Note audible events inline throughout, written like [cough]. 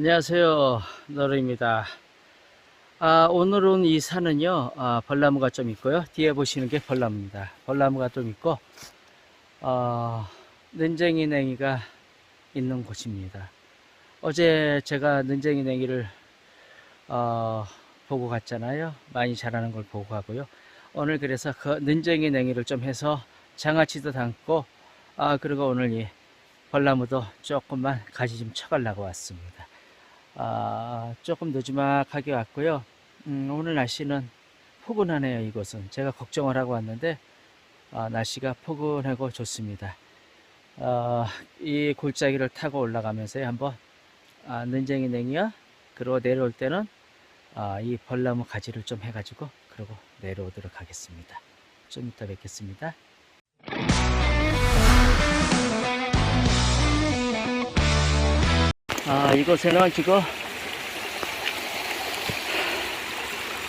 안녕하세요. 너르입니다. 아, 오늘은 이 산은요, 아, 벌나무가 좀 있고요. 뒤에 보시는 게 벌나무입니다. 벌나무가 좀 있고, 어, 는쟁이 냉이가 있는 곳입니다. 어제 제가 는쟁이 냉이를, 어, 보고 갔잖아요. 많이 자라는 걸 보고 가고요. 오늘 그래서 그 는쟁이 냉이를 좀 해서 장아찌도 담고, 아, 그리고 오늘 이 벌나무도 조금만 가지 좀 쳐가려고 왔습니다. 아, 조금 늦지막하게 왔고요. 음, 오늘 날씨는 포근하네요, 이곳은. 제가 걱정을 하고 왔는데, 아, 날씨가 포근하고 좋습니다. 아, 이 골짜기를 타고 올라가면서 한번, 아, 는쟁이 냉이야, 그리고 내려올 때는, 아, 이 벌나무 가지를 좀 해가지고, 그리고 내려오도록 하겠습니다. 좀 이따 뵙겠습니다. 아, 이곳에는 지금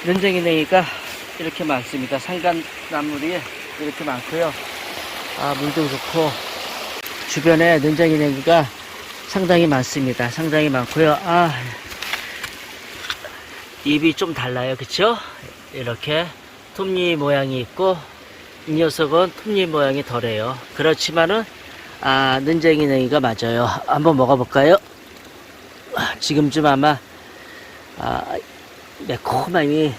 는쟁이 냉이가 이렇게 많습니다. 산간나물이 이렇게 많고요. 아, 물도 좋고 주변에 는쟁이 냉이가 상당히 많습니다. 상당히 많고요. 아, 잎이 좀 달라요. 그쵸? 이렇게 톱니 모양이 있고 이 녀석은 톱니 모양이 덜해요. 그렇지만은 아, 는쟁이 냉이가 맞아요. 한번 먹어볼까요? 지금쯤 아마 아, 매콤함이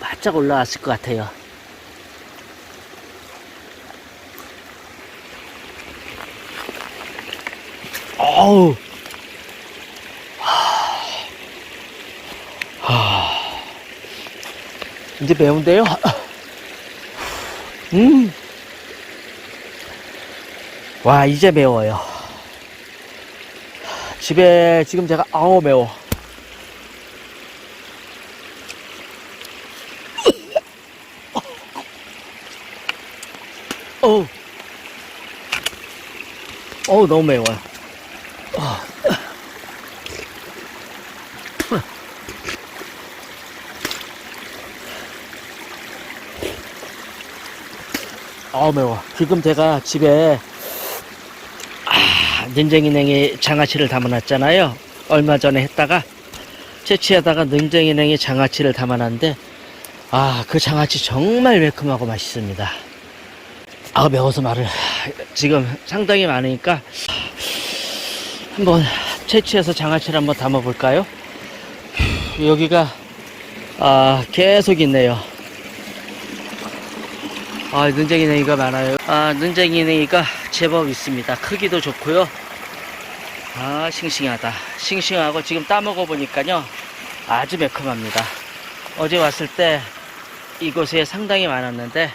바짝 올라왔을 것 같아요. 어우, 하, 이제 매운데요? [laughs] 음, 와 이제 매워요. 집에 지금 제가 아우 매워. 어우, 어우 너무 매워요. 아. 아우 매워. 지금 제가 집에 능쟁이 냉이 장아찌를 담아놨잖아요. 얼마 전에 했다가 채취하다가 능쟁이 냉이 장아찌를 담아놨는데 아 그 장아찌 정말 매콤하고 맛있습니다. 아 매워서 말을 지금 상당히 많으니까 한번 채취해서 장아찌를 한번 담아볼까요? 여기가 아 계속 있네요. 아 능쟁이 냉이가 많아요. 아 능쟁이 냉이가 제법 있습니다. 크기도 좋고요. 아 싱싱하다. 싱싱하고 지금 따먹어 보니까요 아주 매콤합니다. 어제 왔을 때 이곳에 상당히 많았는데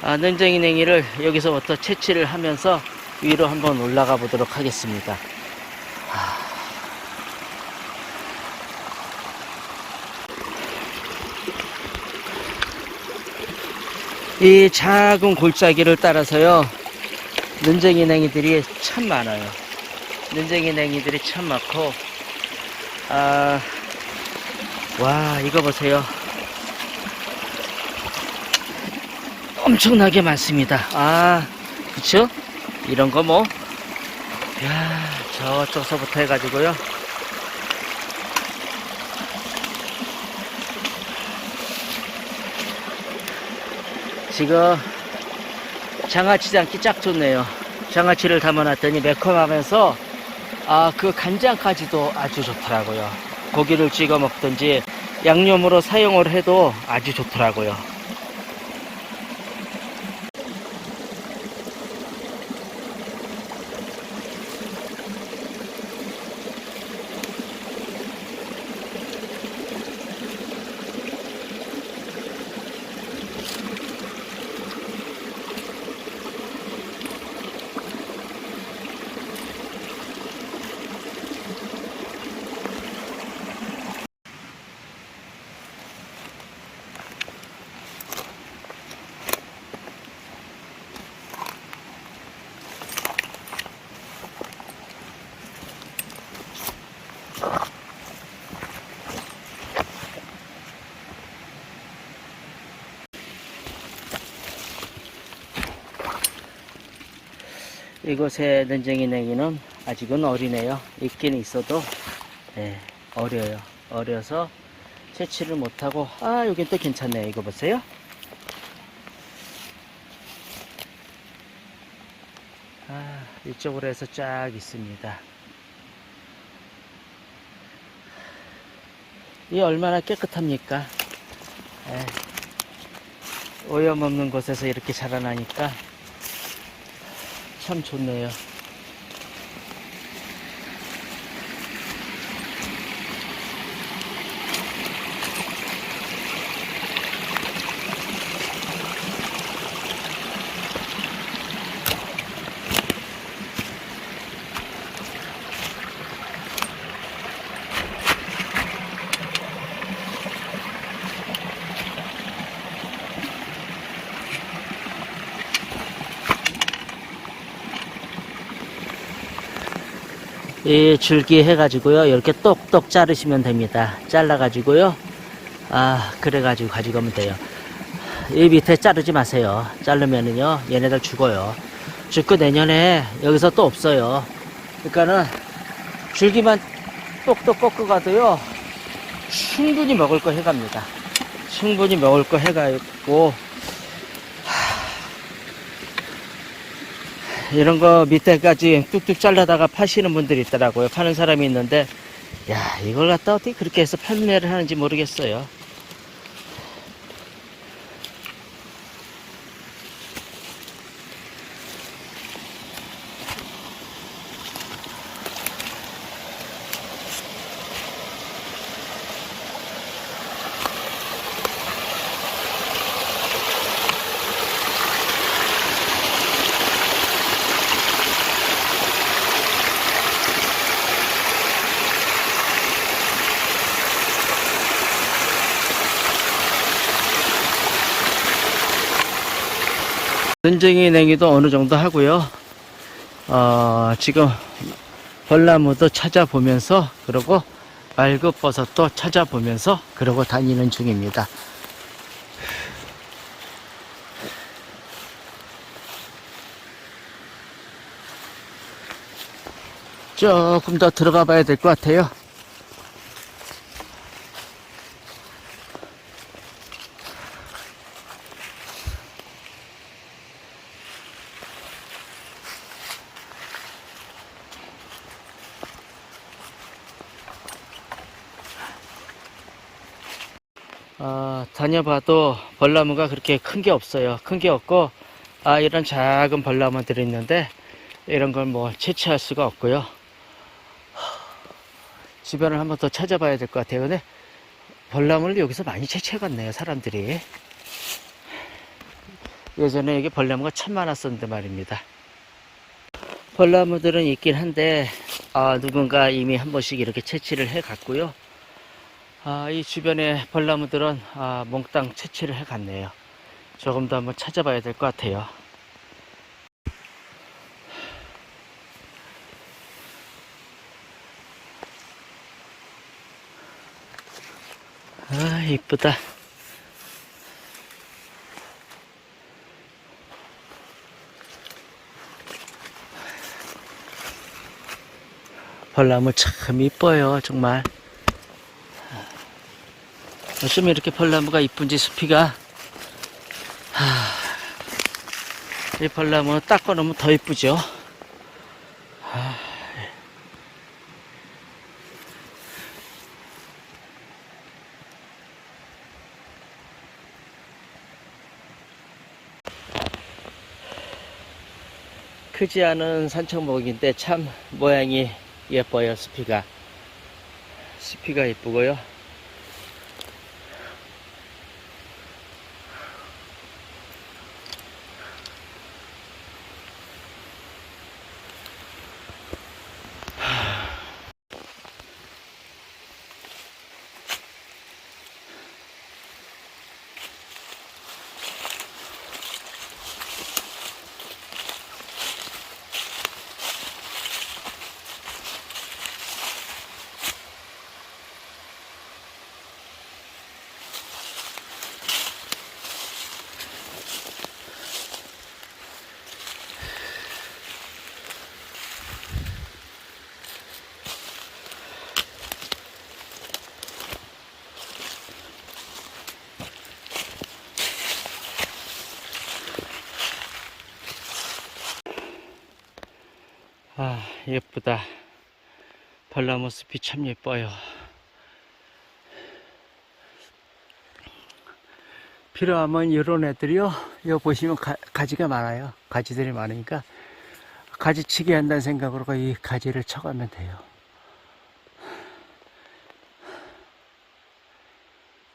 아, 능쟁이 냉이를 여기서부터 채취를 하면서 위로 한번 올라가 보도록 하겠습니다. 아. 이 작은 골짜기를 따라서요 능쟁이 냉이들이 참 많아요. 능쟁이 냉이들이 참 많고, 아, 와, 이거 보세요. 엄청나게 많습니다. 아, 그쵸? 이런 거 뭐, 야 저쪽서부터 해가지고요. 지금 장아찌 담기 짝 좋네요. 장아찌를 담아놨더니 매콤하면서 아 그 간장까지도 아주 좋더라고요. 고기를 찍어 먹든지 양념으로 사용을 해도 아주 좋더라고요. 이곳의 nen쟁이 냉이는 아직은 어리네요. 있긴 있어도 예, 어려요. 어려서 채취를 못하고, 아, 여긴 또 괜찮네요. 이거 보세요. 아, 이쪽으로 해서 쫙 있습니다. 이 얼마나 깨끗합니까? 예. 오염 없는 곳에서 이렇게 자라나니까 참 좋네요. 이 줄기 해가지고요. 이렇게 똑똑 자르시면 됩니다. 잘라가지고요. 아 그래가지고 가져가면 돼요. 이 밑에 자르지 마세요. 자르면은요 얘네들 죽어요. 죽고 내년에 여기서 또 없어요. 그러니까는 줄기만 똑똑 꺾어가도요 충분히 먹을 거 해갑니다. 충분히 먹을 거 해가지고 이런 거 밑에까지 뚝뚝 잘라다가 파시는 분들이 있더라고요. 파는 사람이 있는데, 야, 이걸 갖다 어떻게 그렇게 해서 판매를 하는지 모르겠어요. 눈쟁이 냉이도 어느 정도 하고요. 어, 지금 벌나무도 찾아보면서, 그리고 말급버섯도 찾아보면서, 그러고 다니는 중입니다. 조금 더 들어가 봐야 될 것 같아요. 어, 다녀봐도 벌나무가 그렇게 큰 게 없어요. 큰 게 없고, 아, 이런 작은 벌나무들이 있는데, 이런 걸 뭐 채취할 수가 없고요. 주변을 한번 더 찾아봐야 될 것 같아요. 근데 벌나무를 여기서 많이 채취해갔네요, 사람들이. 예전에 여기 벌나무가 참 많았었는데 말입니다. 벌나무들은 있긴 한데, 아, 누군가 이미 한 번씩 이렇게 채취를 해갔고요. 아, 이 주변의 벌나무들은 아, 몽땅 채취를 해갔네요. 조금 더 한번 찾아봐야 될 것 같아요. 아, 이쁘다. 벌나무 참 이뻐요, 정말. 어쩜 이렇게 벌나무가 이쁜지 숲이가 하, 이 벌나무는 닦아 놓으면 더 이쁘죠. 하, 크지 않은 산청목인데 참 모양이 예뻐요 숲이가. 숲이가 이쁘고요 아, 예쁘다. 벌나무 숲이 참 예뻐요. 필요하면 이런 애들이요. 이거 보시면 가, 가지가 많아요. 가지들이 많으니까 가지치기 한다는 생각으로 이 가지를 쳐가면 돼요.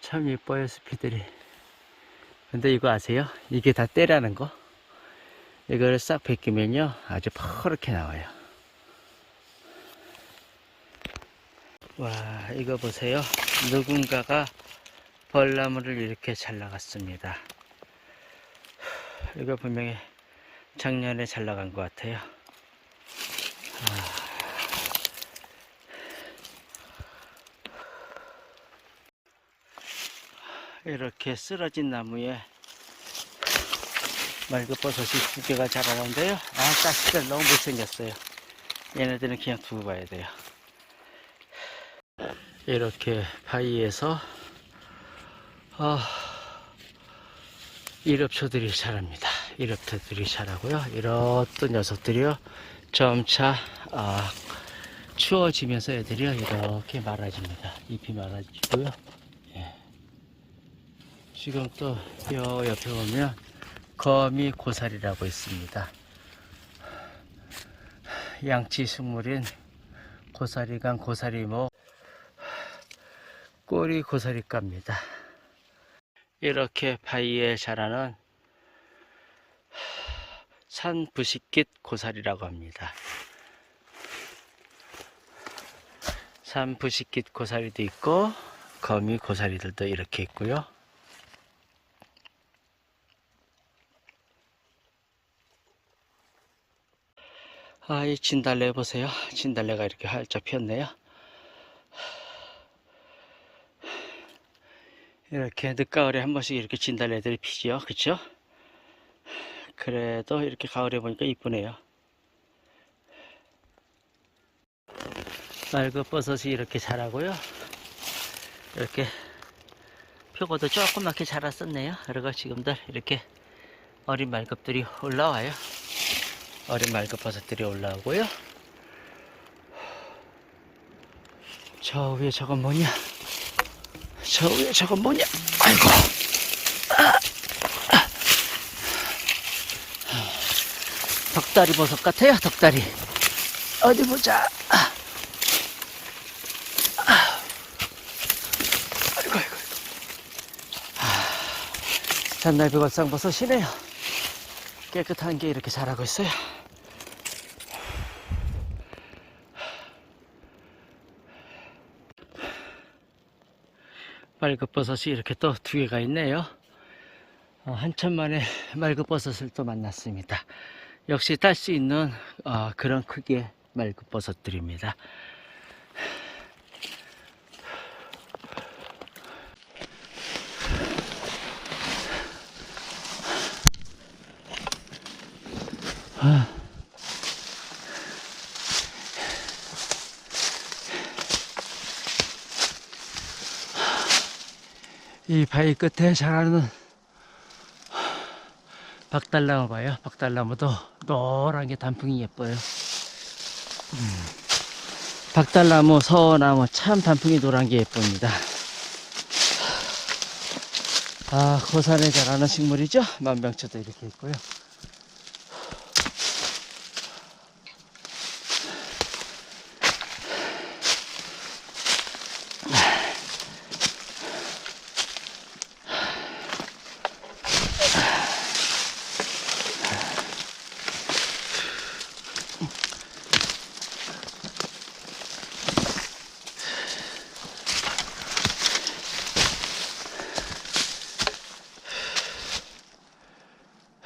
참 예뻐요, 숲이들이. 근데 이거 아세요? 이게 다 때라는 거? 이거를 싹 벗기면요. 아주 퍼렇게 나와요. 와, 이거 보세요. 누군가가 벌나무를 이렇게 잘 나갔습니다. 이거 분명히 작년에 잘 나간 것 같아요. 아. 이렇게 쓰러진 나무에 말그버섯이 두 개가 자라는데요. 아, 자식들 너무 못생겼어요. 얘네들은 그냥 두고 가야 돼요. 이렇게 바위에서 아, 일엽초들이 자랍니다. 일엽초들이 자라고요. 이렇던 녀석들이요. 점차 아, 추워지면서 애들이요 이렇게 말아집니다. 잎이 말아지고요. 예. 지금 또요 옆에 보면 거미 고사리라고 있습니다. 양치 식물인 고사리간 고사리목 꼬리 고사리가입니다. 이렇게 바위에 자라는 산 부식깃 고사리라고 합니다. 산 부식깃 고사리도 있고 거미 고사리들도 이렇게 있고요. 아, 이 진달래 보세요. 진달래가 이렇게 활짝 폈네요. 이렇게 늦가을에 한 번씩 이렇게 진달래들이 피지요. 그쵸? 그래도 이렇게 가을에 보니까 이쁘네요. 말그버섯이 이렇게 자라고요. 이렇게 표고도 조그맣게 자랐었네요. 그리고 지금들 이렇게 어린 말급들이 올라와요. 어린 말급버섯들이 올라오고요. 저 위에 저건 뭐냐? 저 위에 저건 뭐냐? 아이고. 덕다리 버섯 같아요, 덕다리. 어디 보자. 아. 아. 아이고, 아이고. 아. 잔날비 걸상 버섯이네요. 깨끗한 게 이렇게 자라고 있어요. 말급버섯이 이렇게 또 두 개가 있네요. 어, 한참 만에 [laughs] 말급버섯을 또 만났습니다. 역시 딸 수 있는 어, 그런 크기의 말급버섯들입니다. 아. 이 바위 끝에 자라는 박달나무 봐요. 박달나무도 노란 게 단풍이 예뻐요. 음. 박달나무, 서나무 참 단풍이 노란 게 예쁩니다. 아, 고산에 자라는 식물이죠. 만병초도 이렇게 있고요.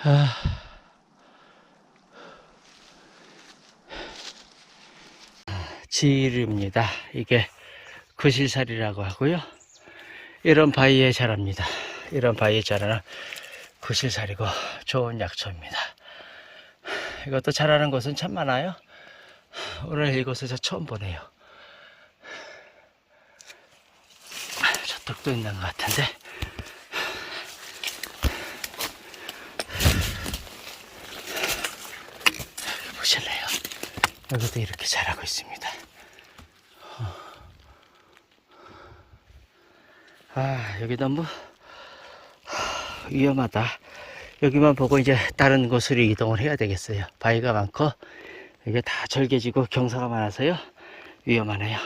아. 지류입니다. 이게 구실살이라고 하고요. 이런 바위에 자랍니다. 이런 바위에 자라는 구실살이고 좋은 약초입니다. 이것도 자라는 곳은 참 많아요. 오늘 이곳에서 처음 보네요. 저쪽도 있는 것 같은데. 보실래요? 여기도 이렇게 자라고 있습니다. 아, 여기 너무 위험하다. 여기만 보고 이제 다른 곳으로 이동을 해야 되겠어요. 바위가 많고, 이게 다 절개지고 경사가 많아서요. 위험하네요.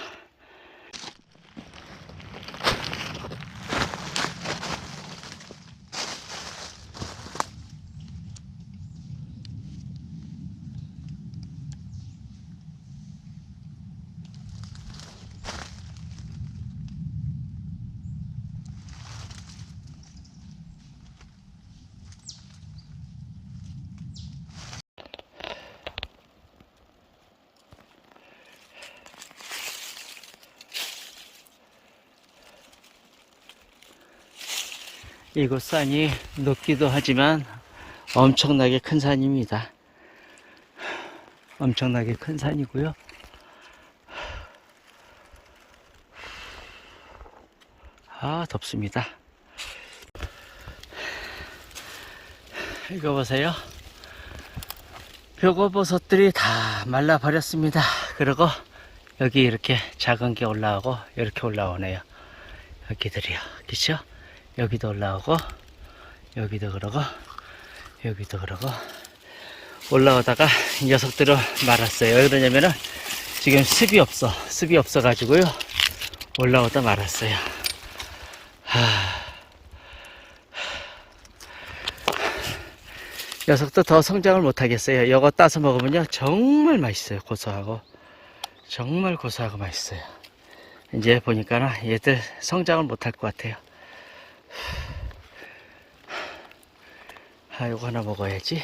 이곳 산이 높기도 하지만 엄청나게 큰 산입니다. 엄청나게 큰 산이고요. 아, 덥습니다. 이거 보세요. 표고버섯들이 다 말라버렸습니다. 그리고 여기 이렇게 작은 게 올라오고 이렇게 올라오네요. 여기들이요. 그쵸? 여기도 올라오고 여기도 그러고 여기도 그러고 올라오다가 이 녀석들을 말았어요. 왜 그러냐면은 지금 습이 없어. 습이 없어 가지고요. 올라오다 말았어요. 하... 녀석도 더 성장을 못 하겠어요. 이거 따서 먹으면요. 정말 맛있어요. 고소하고. 정말 고소하고 맛있어요. 이제 보니까는 얘들 성장을 못할 것 같아요. 아, 이거 하나 먹어야지.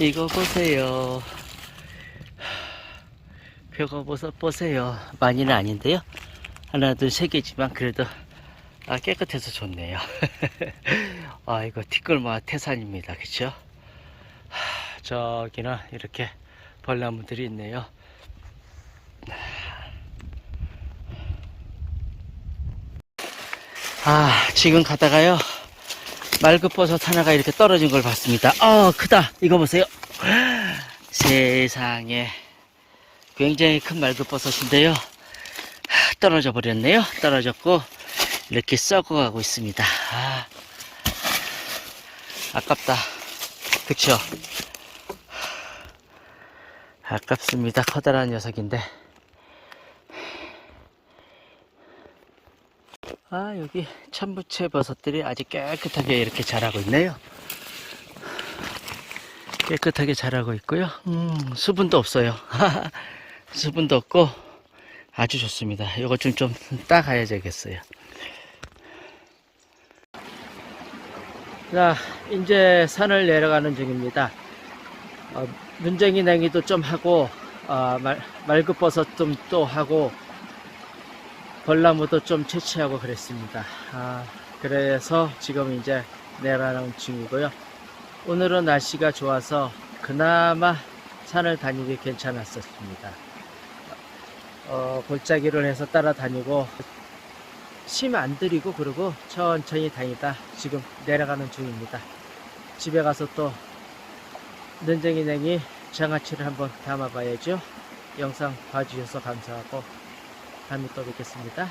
이거 보세요. 표고버섯 보세요. 많이는 아닌데요. 하나, 둘, 세 개지만 그래도 아, 깨끗해서 좋네요. [laughs] 아, 이거 티끌모아 태산입니다. 그쵸? 하, 저기는 이렇게 벌나무들이 있네요. 아, 지금 가다가요. 말급버섯 하나가 이렇게 떨어진 걸 봤습니다. 어, 크다. 이거 보세요. [gasps] 세상에. 굉장히 큰 말급버섯인데요. 하, [sighs] 떨어져 버렸네요. 떨어졌고, 이렇게 썩어가고 있습니다. 아, 아깝다. 그쵸? [sighs] 아깝습니다. 커다란 녀석인데. 아, 여기 참부채 버섯들이 아주 깨끗하게 이렇게 자라고 있네요. 깨끗하게 자라고 있고요. 음, 수분도 없어요. [laughs] 수분도 없고 아주 좋습니다. 이거 좀 좀 따가야 되겠어요. 자, 이제 산을 내려가는 중입니다. 어, 눈쟁이 냉이도 좀 하고 어, 말, 말급버섯 좀 또 하고 벌나무도 좀 채취하고 그랬습니다. 아, 그래서 지금 이제 내려가는 중이고요. 오늘은 날씨가 좋아서 그나마 산을 다니기 괜찮았었습니다. 어, 골짜기를 해서 따라다니고 심 안 들이고 그러고 천천히 다니다 지금 내려가는 중입니다. 집에 가서 또 눈쟁이 냉이 장아찌를 한번 담아봐야죠. 영상 봐주셔서 감사하고 다음에 또 뵙겠습니다.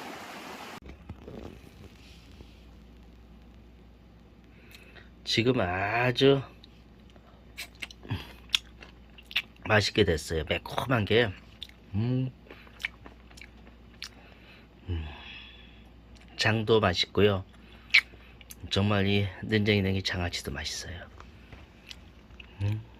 지금 아주 맛있게 됐어요. 매콤한 게, 음, 음, 장도 맛있고요. 정말 이 nen쟁이 냉이 장아찌도 맛있어요. 음.